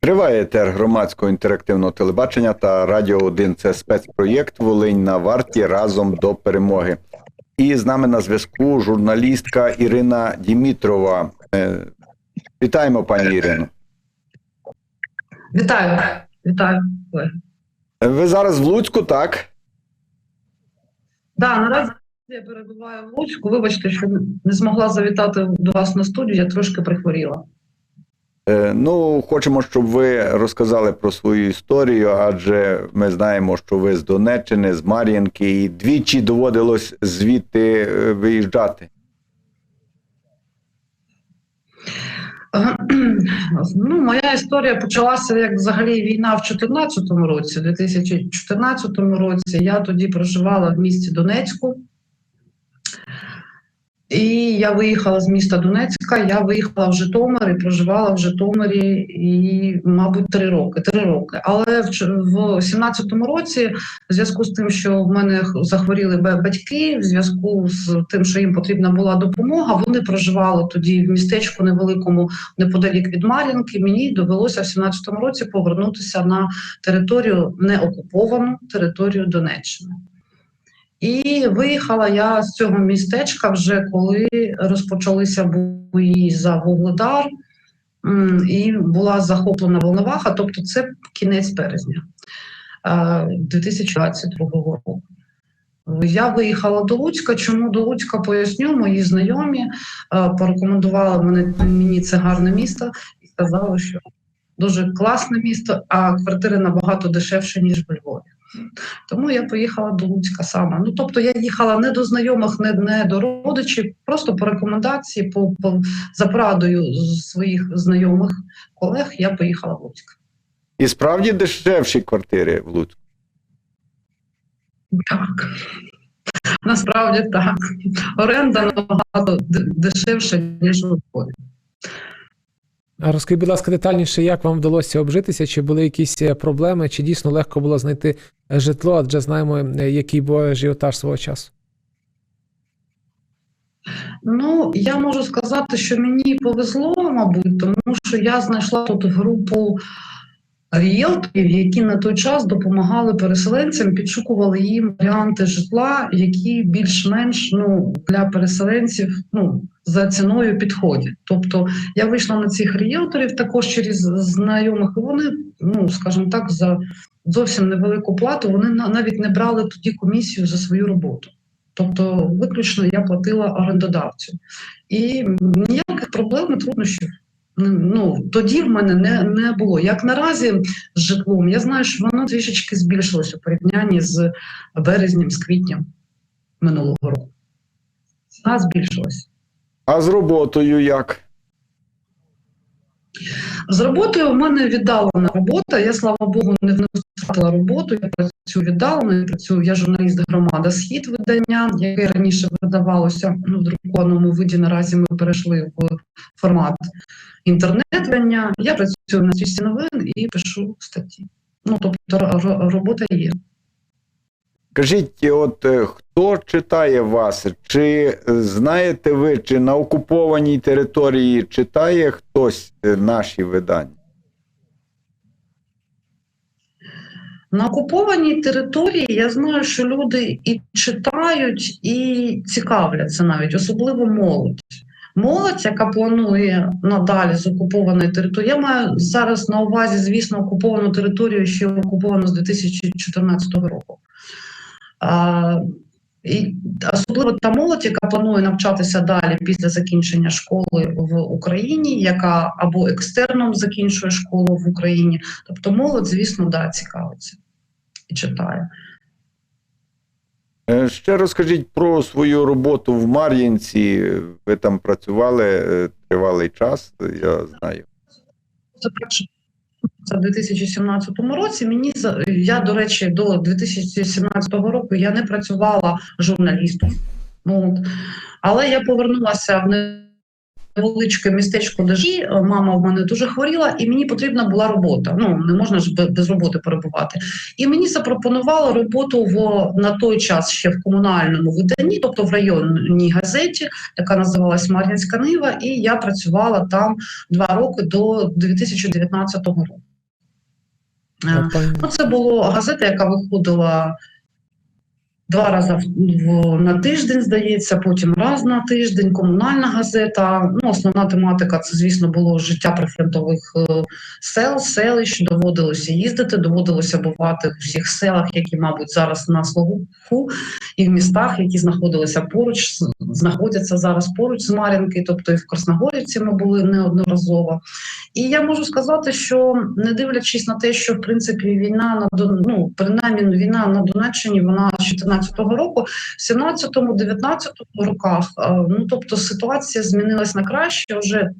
Триває етер громадського інтерактивного телебачення та Радіо 1. Це спецпроєкт Волинь на варті разом до перемоги. І з нами на зв'язку журналістка Ірина Дімітрова. Е, Вітаємо, пані Ірино. Вітаю, вітаю. Ви зараз в Луцьку, так? Да, наразі я перебуваю в Луцьку. Вибачте, що не змогла завітати до вас на студію, я трошки прихворіла. Е, Ну, хочемо, щоб ви розказали про свою історію, адже ми знаємо, що ви з Донеччини, з Мар'їнки, і двічі доводилось звідти е, виїжджати. Ну, моя історія почалася як взагалі війна в 2014 році, у 2014 році. Я тоді проживала в місті Донецьку. І я виїхала з міста Донецька, я виїхала в Житомир і проживала в Житомирі і, мабуть, три роки. Три роки. Але в ч- в 17-му році, в зв'язку з тим, що в мене захворіли батьки, в зв'язку з тим, що їм потрібна була допомога, вони проживали тоді в містечку невеликому неподалік від Мар'їнки. Мені довелося в 17-му році повернутися на територію неокуповану територію Донеччини. І виїхала я з цього містечка вже коли розпочалися бої за Вугледар, і була захоплена Волноваха, тобто це кінець березня е, 2022 року. Я виїхала до Луцька. Чому до Луцька поясню? Мої знайомі е, порекомендували мене мені це гарне місто і сказали, що дуже класне місто, а квартири набагато дешевше, ніж в Львові. Тому я поїхала до Луцька саме. Ну тобто я їхала не до знайомих, не, не до родичів, просто по рекомендації, по, по за порадою своїх знайомих колег я поїхала в Луцьк. І справді дешевші квартири в Луцьку. Так. Насправді так. Оренда набагато дешевша, ніж у Львові. Розкажіть, будь ласка, детальніше, як вам вдалося обжитися, чи були якісь е, проблеми, чи дійсно легко було знайти е, житло, адже знаємо, е, який був ажіотаж свого часу. Ну, я можу сказати, що мені повезло, мабуть, тому що я знайшла тут групу ріелторів, які на той час допомагали переселенцям, підшукували їм варіанти житла, які більш-менш ну, для переселенців ну, за ціною підходять. Тобто я вийшла на цих ріелторів також через знайомих, і вони, ну скажімо так, за зовсім невелику плату вони на- навіть не брали тоді комісію за свою роботу. Тобто, виключно я платила орендодавцю. І ніяких проблем і труднощів. Ну, тоді в мене не, не було. Як наразі з житлом, я знаю, що воно трішечки збільшилося у порівнянні з березнем, з квітням минулого року. Ціна збільшилася. А з роботою як? З роботою в мене віддалена робота. Я, слава Богу, не не втратила роботу. Я працюю віддалено, працюю, я журналіст громада Схід видання, яке раніше видавалося ну, в друкованому виді. Наразі ми перейшли в формат інтернет-видання. Я працюю на свісті новин і пишу статті. Ну, тобто ро- ро- робота є. Кажіть, от е, хто читає вас? Чи е, знаєте ви, чи на окупованій території читає хтось е, наші видання? На окупованій території я знаю, що люди і читають, і цікавляться навіть, особливо молодь. Молодь, яка планує надалі з окупованої території. Я маю зараз на увазі, звісно, окуповану територію, що окуповано з 2014 року. І особливо та молодь, яка планує навчатися далі після закінчення школи в Україні, яка або екстерном закінчує школу в Україні. Тобто молодь, звісно, да, цікавиться і читає. Е, Ще розкажіть про свою роботу в Мар'їнці. Ви там працювали е, тривалий час, я знаю. Це в 2017 році. Мені я, до речі, до 2017 року я не працювала журналістом. От. Але я повернулася в невеличке містечко, де жі. Мама в мене дуже хворіла, і мені потрібна була робота. Ну не можна ж без роботи перебувати. І мені запропонували роботу в на той час ще в комунальному виданні, тобто в районній газеті, яка називалась Мар'їнська Нива, і я працювала там два роки до 2019 року. Е, Ну, це була газета, яка виходила два рази в, на тиждень, здається, потім раз на тиждень, комунальна газета. Ну, основна тематика це, звісно, було життя прифронтових е, сел, селищ. Доводилося їздити, доводилося бувати в всіх селах, які, мабуть, зараз на слуху, і в містах, які знаходилися поруч, знаходяться зараз поруч з Мар'їнки, тобто і в Красногорівці ми були неодноразово. І я можу сказати, що не дивлячись на те, що в принципі війна на ну, принаймні війна на Донеччині, вона з 14-го року, в 17-му, 19-му роках, е, ну тобто ситуація змінилась на краще. Вже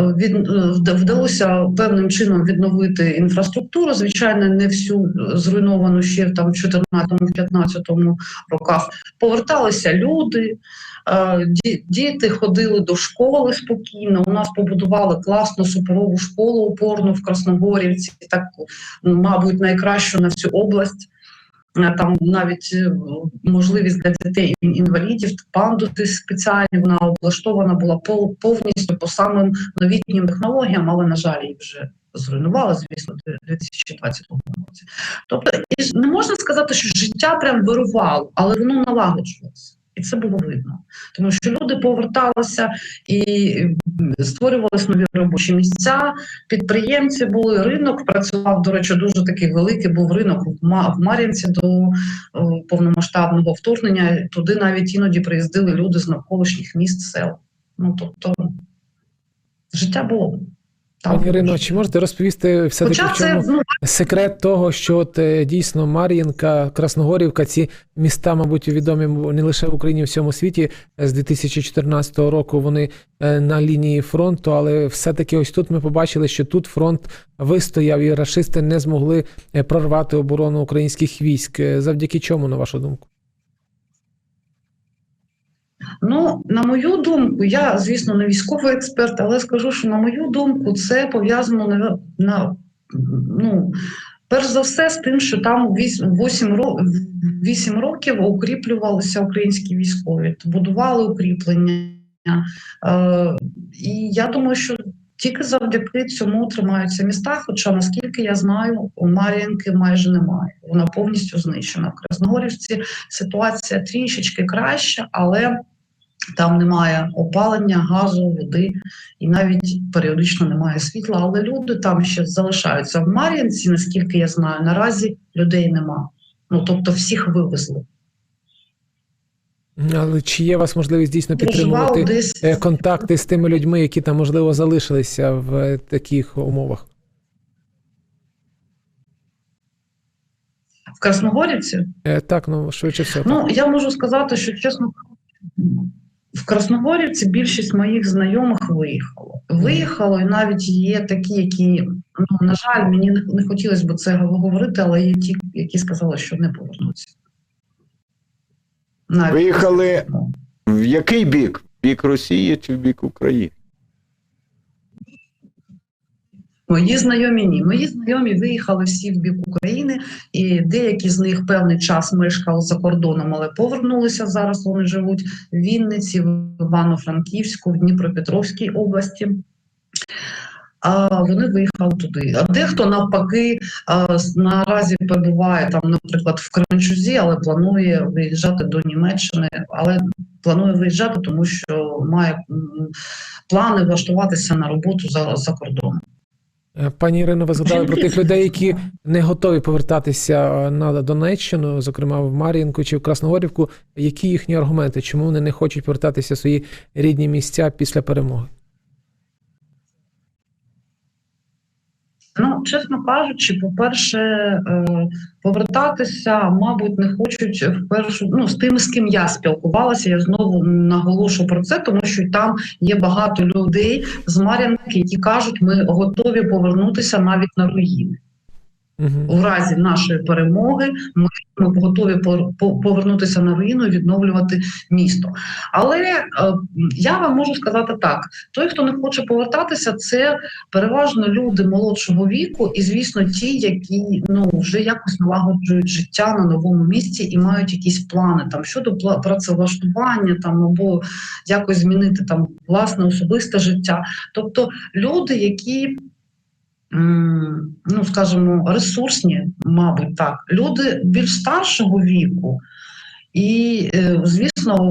від, е, вдалося певним чином відновити інфраструктуру. Звичайно, не всю е, зруйновану ще там в 14-15 роках. Поверталися люди. Е, Діти ходили до школи спокійно. У нас побудували класну суперову школу опорну в Красногорівці, так мабуть, найкращу на всю область. Е, Там навіть е, можливість для дітей інвалідів, пандуси спеціальні. Вона облаштована була пов- повністю по самим новітнім технологіям, але на жаль, її вже зруйнували, звісно, у 2022 році. Тобто, і не можна сказати, що життя прям вирувало, але воно налагоджувалося. І це було видно, тому що люди поверталися і створювалися нові робочі місця. Підприємці були ринок. Працював до речі, дуже такий великий був ринок в Ма- в Мар'їнці до повномасштабного вторгнення. Туди навіть іноді приїздили люди з навколишніх міст, сел. Ну тобто життя було. Пані Ірино, чи можете розповісти все-таки Хоча в це чому ну, секрет того, що от, е, дійсно Мар'їнка, Красногорівка, ці міста, мабуть, відомі не лише в Україні, а в всьому світі. З 2014 року вони е, на лінії фронту, але все-таки ось тут ми побачили, що тут фронт вистояв, і рашисти не змогли е, прорвати оборону українських військ. Завдяки чому, на вашу думку? Ну, на мою думку, я, звісно, не військовий експерт, але скажу, що на мою думку, це пов'язано на, на ну, перш за все з тим, що там 8, 8 років укріплювалися українські військові, будували укріплення. Е, і я думаю, що тільки завдяки цьому тримаються міста. Хоча, наскільки я знаю, у Мар'їнки майже немає. Вона повністю знищена. В Красногорівці ситуація трішечки краща, але там немає опалення, газу, води і навіть періодично немає світла. Але люди там ще залишаються в Мар'їнці, наскільки я знаю, наразі людей нема. Ну тобто всіх вивезли. Але чи є у вас можливість дійсно підтримувати десь е, контакти з тими людьми, які там можливо залишилися в е, таких умовах? в Красногорівці. Е, Так, ну швидше все. Ну я можу сказати, що чесно в Красногорівці більшість моїх знайомих виїхало. Виїхало, і навіть є такі, які ну на жаль, мені не, не хотілося б це говорити, але є ті, які сказали, що не повернуться. Навіть Виїхали. В який бік? В бік Росії чи в бік України? Мої знайомі ні. Мої знайомі виїхали всі в бік України, і деякі з них певний час мешкали за кордоном, але повернулися зараз. Вони живуть в Вінниці, в Івано-Франківську, в Дніпропетровській області. А вони виїхали туди. А дехто навпаки а, наразі перебуває там, наприклад, в Кременчузі, але планує виїжджати до Німеччини, але планує виїжджати, тому що має плани влаштуватися на роботу за, за кордоном. Е, Пані Ірино, ви згадали про тих людей, які не готові повертатися е, на Донеччину, зокрема в Мар'їнку чи в Красногорівку. Які їхні аргументи? Чому вони не хочуть повертатися в свої рідні місця після перемоги? Ну, чесно кажучи, по-перше, е, повертатися, мабуть, не хочуть в першу ну з тими, з ким я спілкувалася. Я знову наголошу про це, тому що там є багато людей з Мар'янки, які кажуть, ми готові повернутися навіть на руїни. У разі нашої перемоги ми, готові повернутися на руїну і відновлювати місто. Але е, я вам можу сказати так: той, хто не хоче повертатися, це переважно люди молодшого віку, і звісно, ті, які ну вже якось налагоджують життя на новому місці і мають якісь плани там щодо працевлаштування, там або якось змінити там власне особисте життя. Тобто люди, які ну скажімо, ресурсні, мабуть, так, люди більш старшого віку, і, е, звісно,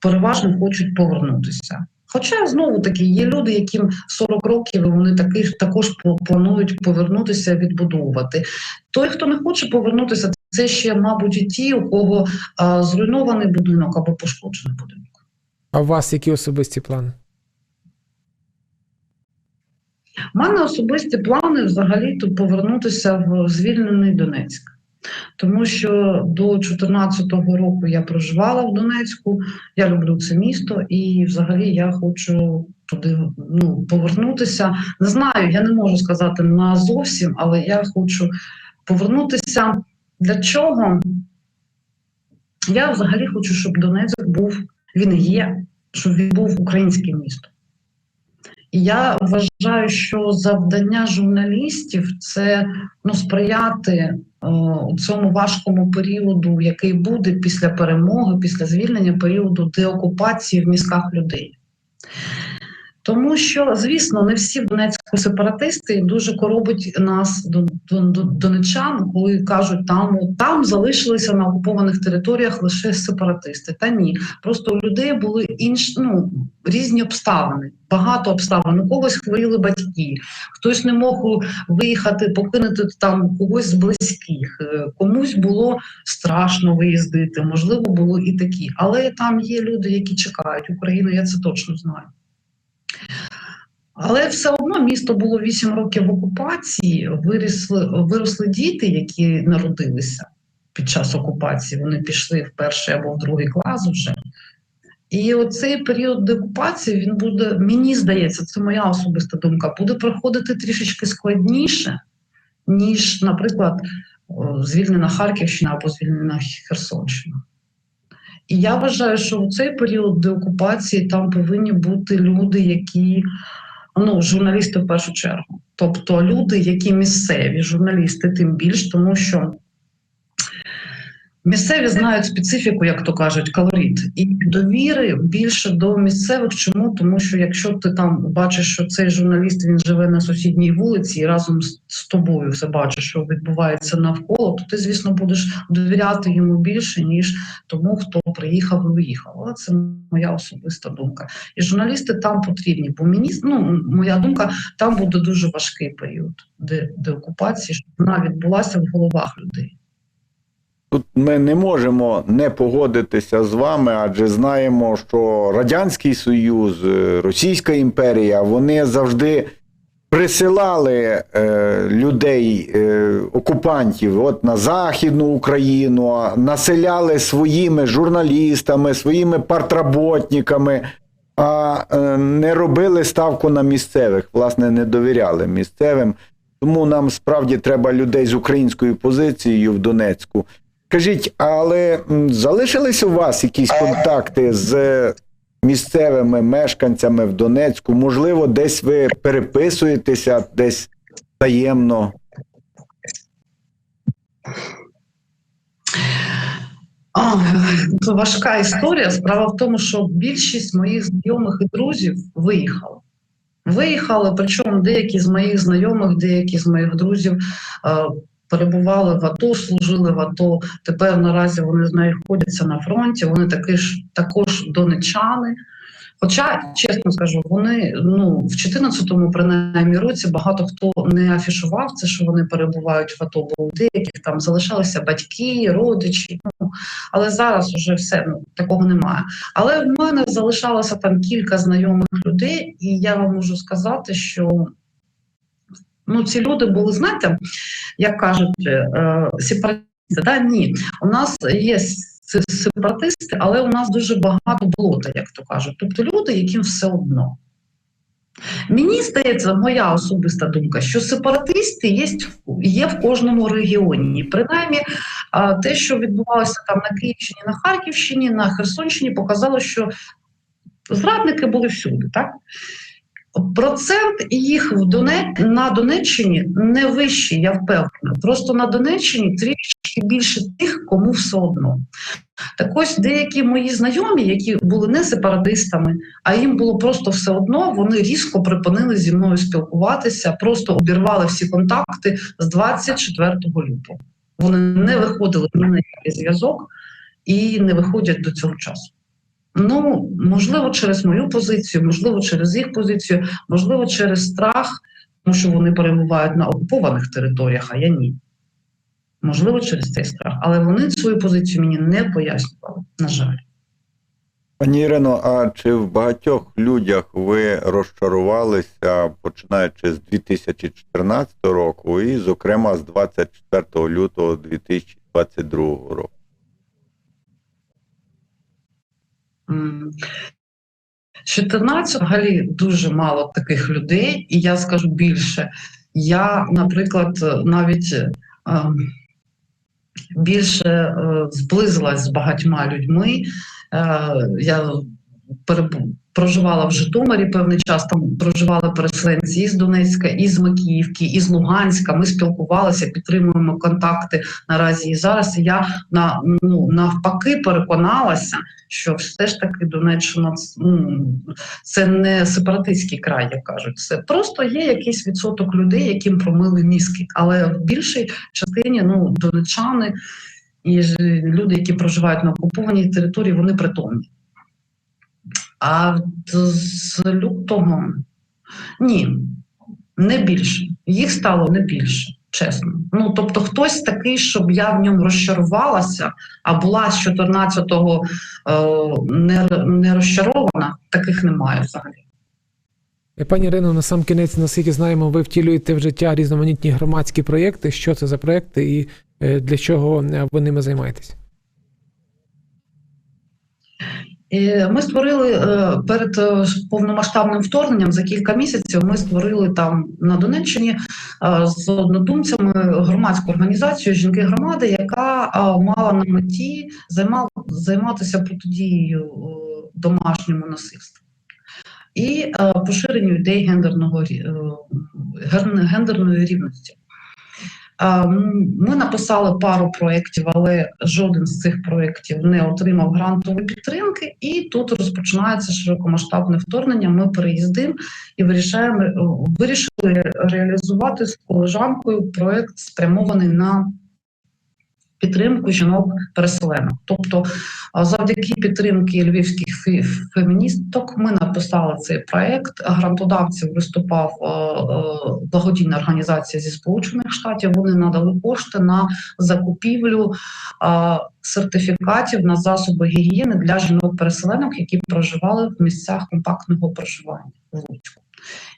переважно хочуть повернутися. Хоча знову таки є люди, яким 40 років вони таки також планують повернутися, відбудовувати. Той, хто не хоче повернутися, це ще, мабуть, і ті, у кого а, зруйнований будинок або пошкоджений будинок. А у вас які особисті плани? У мене особисті плани взагалі то повернутися в звільнений Донецьк. Тому що до 2014 року я проживала в Донецьку, я люблю це місто, і взагалі я хочу туди ну, повернутися. Не знаю, я не можу сказати на зовсім, але я хочу повернутися. Для чого? Я взагалі хочу, щоб Донецьк був, він є, щоб він був українським містом. Я вважаю, що завдання журналістів це ну, сприяти е, у цьому важкому періоду, який буде після перемоги, після звільнення періоду деокупації в мізках людей. Тому що, звісно, не всі в Донецьку сепаратисти дуже коробить нас до, до, до донечан, коли кажуть, там там залишилися на окупованих територіях лише сепаратисти. Та ні, просто у людей були інші ну, різні обставини, багато обставин. У когось хворіли батьки, хтось не мог виїхати, покинути там когось з близьких, е, комусь було страшно виїздити, можливо, було і такі. Але там є люди, які чекають Україну, я це точно знаю. Але все одно місто було 8 років в окупації, виросли, виросли діти, які народилися під час окупації. Вони пішли в перший або в другий клас вже. І оцей період деокупації він буде, мені здається, це моя особиста думка, буде проходити трішечки складніше, ніж, наприклад, звільнена Харківщина або звільнена Херсонщина. І я вважаю, що у цей період деокупації там повинні бути люди, які ну, журналісти в першу чергу. Тобто люди, які місцеві, журналісти, тим більш, тому що місцеві знають специфіку, як то кажуть, колорит. І довіри більше до місцевих. Чому? Тому що якщо ти там бачиш, що цей журналіст він живе на сусідній вулиці і разом з, тобою все бачиш, що відбувається навколо, то ти, звісно, будеш довіряти йому більше, ніж тому, хто приїхав і виїхав. Але це моя особиста думка. І журналісти там потрібні, бо мені ну, моя думка, там буде дуже важкий період де, де окупації, щоб вона відбулася в головах людей. Тут ми не можемо не погодитися з вами, адже знаємо, що Радянський Союз, е, Російська імперія, вони завжди присилали е, людей, е, окупантів от на Західну Україну, населяли своїми журналістами, своїми партработниками, а е, не робили ставку на місцевих, власне, не довіряли місцевим. Тому нам справді треба людей з українською позицією в Донецьку. Скажіть, але залишились у вас якісь контакти з е, місцевими мешканцями в Донецьку? Можливо, десь ви переписуєтеся, десь таємно? А, це важка історія. Справа в тому, що більшість моїх знайомих і друзів виїхали. Виїхали, причому деякі з моїх знайомих, деякі з моїх друзів е, перебували в АТО, служили в АТО. Тепер наразі вони знаходяться на фронті. Вони таки ж також донечани. Хоча, чесно скажу, вони ну в 14-му, принаймні році багато хто не афішував це, що вони перебувають в АТО, бо у деяких там залишалися батьки, родичі. Ну але зараз вже все ну такого немає. Але в мене залишалося там кілька знайомих людей, і я вам можу сказати, що ну ці люди були, знаєте, як кажуть, е, сепаратисти. Да? Ні, у нас є сепаратисти, але у нас дуже багато болота, як то кажуть. Тобто люди, яким все одно. Мені здається, моя особиста думка, що сепаратисти є, є в кожному регіоні. Принаймні, те, що відбувалося там на Київщині, на Харківщині, на Херсонщині, показало, що зрадники були всюди. Так? Процент їх в Доне... на Донеччині не вищий, я впевнена. Просто на Донеччині трішки більше тих, кому все одно. Так ось деякі мої знайомі, які були не сепаратистами, а їм було просто все одно, вони різко припинили зі мною спілкуватися, просто обірвали всі контакти з 24 лютого. Вони не виходили на зв'язок і не виходять до цього часу. Ну, можливо, через мою позицію, можливо, через їх позицію, можливо, через страх, тому що вони перебувають на окупованих територіях, а я ні. Можливо, через цей страх. Але вони свою позицію мені не пояснювали, на жаль. Пані Ірино, а чи в багатьох людях ви розчарувалися, починаючи з 2014 року і, зокрема, з 24 лютого 2022 року? 14 взагалі дуже мало таких людей, і я скажу більше. Я, наприклад, навіть е, більше е, зблизилась з багатьма людьми. Е, Я проживала в Житомирі певний час. Там проживали переселенці із Донецька, із Макіївки, із Луганська. Ми спілкувалися, підтримуємо контакти наразі і зараз. І я на ну навпаки переконалася, що все ж таки Донеччина ну, це не сепаратистський край, як кажуть. Це просто є якийсь відсоток людей, яким промили мізки. Але в більшій частині ну донечани і люди, які проживають на окупованій території, вони притомні. А з лютого ні, не більше. Їх стало не більше, чесно. Ну тобто, хтось такий, щоб я в ньому розчарувалася, а була з 14-го е, не, не розчарована, таких немає взагалі. Е, Пані Ірино, на сам кінець, наскільки знаємо, ви втілюєте в життя різноманітні громадські проєкти. Що це за проєкти і е, для чого ви ними займаєтесь? І Ми створили е, перед е, повномасштабним вторгненням за кілька місяців. Ми створили там на Донеччині е, з однодумцями громадську організацію жінки громади, яка е, мала на меті займатися протидією е, домашньому насильству і е, поширенню ідей гендерного е, гендерної рівності. Е, м, Ми написали пару проєктів, але жоден з цих проєктів не отримав грантової підтримки. І тут розпочинається широкомасштабне вторгнення. Ми переїздимо і вирішаємо вирішили реалізувати з колежанкою проєкт, спрямований на підтримку жінок-переселенок. Тобто, завдяки підтримки львівських фе- феміністок, ми написали цей проєкт. Грантодавців виступав благодійна організація зі Сполучених Штатів. Вони надали кошти на закупівлю сертифікатів на засоби гігієни для жінок-переселенок, які проживали в місцях компактного проживання в Луцьку.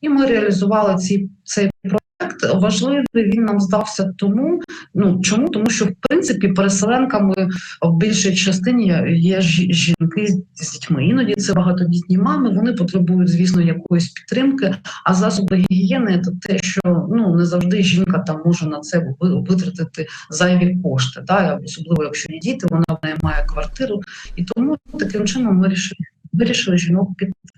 І ми реалізували ці, цей проект. Важливий він нам здався тому, ну чому? Тому що в принципі переселенками в більшій частині є жінки з дітьми. Іноді це багатодітні мами. Вони потребують, звісно, якоїсь підтримки. А засоби гігієни це те, що ну не завжди жінка там може на це витратити зайві кошти. Да? Особливо якщо є діти, вона в неї має квартиру. І тому таким чином ми вирішили, вирішили жінок підтримати.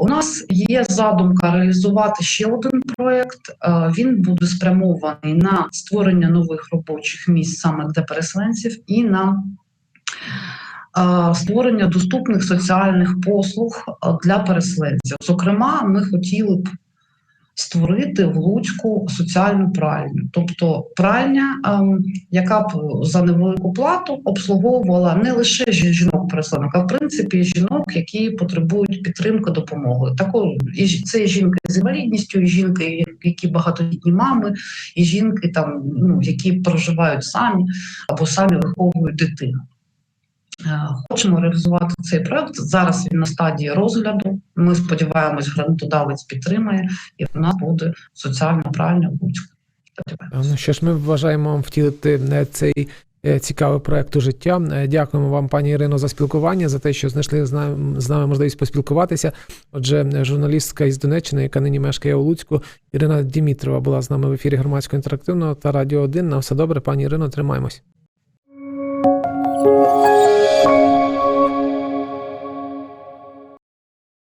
У нас є задумка реалізувати ще один проєкт. Е, Він буде спрямований на створення нових робочих місць саме для переселенців і на е, створення доступних соціальних послуг е, для переселенців. Зокрема, ми хотіли б створити в Луцьку соціальну пральню, тобто пральня, ем, яка б за невелику плату обслуговувала не лише жі- жінок переселенок, а в принципі жінок, які потребують підтримки допомоги. Також і це жінки з інвалідністю, жінки, які багатодітні мами, і жінки, там ну які проживають самі або самі виховують дитину. Е, Хочемо реалізувати цей проект. Зараз він на стадії розгляду. Ми сподіваємось, грантодавець підтримає, і в нас буде в Луцьку. Сподіваємось. Ну що ж, ми вважаємо вам втілити е, цей е, цікавий проект у життя. Дякуємо вам, пані Ірино, за спілкування, за те, що знайшли з нами, з нами можливість поспілкуватися. Отже, журналістка із Донеччини, яка нині мешкає у Луцьку, Ірина Дімітрова була з нами в ефірі громадського інтерактивного та радіо 1. На все добре, пані Ірино, тримаємось.